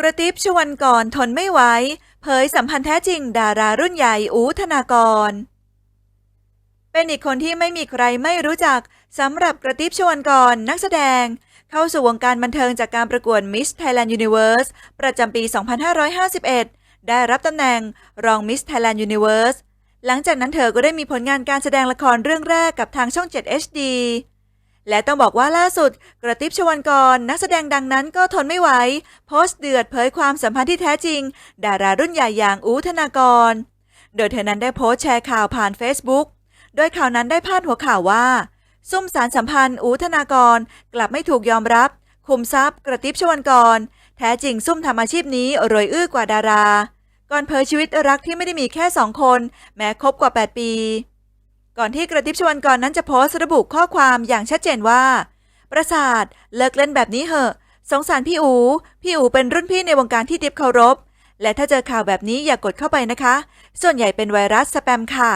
กระติบชวนก่อนทนไม่ไหวเผยสัมพันธ์แท้จริงดารารุ่นใหญ่อูธนากร เป็นอีกคนที่ไม่มีใครไม่รู้จักสำหรับกระติบชวนก่อนนักแสดง เข้าสู่วงการบันเทิงจากการประกวด Miss Thailand Universe ประจำปี 2551 ได้รับตำแหน่งรอง Miss Thailand Universe หลังจากนั้นเธอก็ได้มีผลงานการแสดงละครเรื่องแรกกับทางช่อง 7 HD และต้องบอกว่าล่าสุด กระติบชวันกร นักแสดงดังนั้นก็ทนไม่ไหว โพสต์เดือดเผยความสัมพันธ์ที่แท้จริง ดารารุ่นใหญ่อย่างอูธนากร โดยเธอนั้นได้โพสต์แชร์ข่าวผ่าน Facebook โดยข่าวนั้นได้พาดหัวข่าวว่า ซุ่มสารสัมพันธ์อูธนากร กลับไม่ถูกยอมรับ คุมทรัพย์ กระติบชวันกร แท้จริงซุ่มทำอาชีพนี้รวยอื้อกว่าดารา ก่อนเผยชีวิตรักที่ไม่ได้มีแค่สองคน แม้คบกว่า 8 ปี ก่อนที่กระติบชวนก่อนั้นจะโพสต์ระบุข้อความอย่างชัดเจนว่า ประสาทเลิกเล่นแบบนี้เหอะ สงสารพี่อู พี่อูเป็นรุ่นพี่ในวงการที่ดิบเคารพ และถ้าเจอข่าวแบบนี้อย่ากกดเข้าไปนะคะ ส่วนใหญ่เป็นไวรัสสแปมค่ะ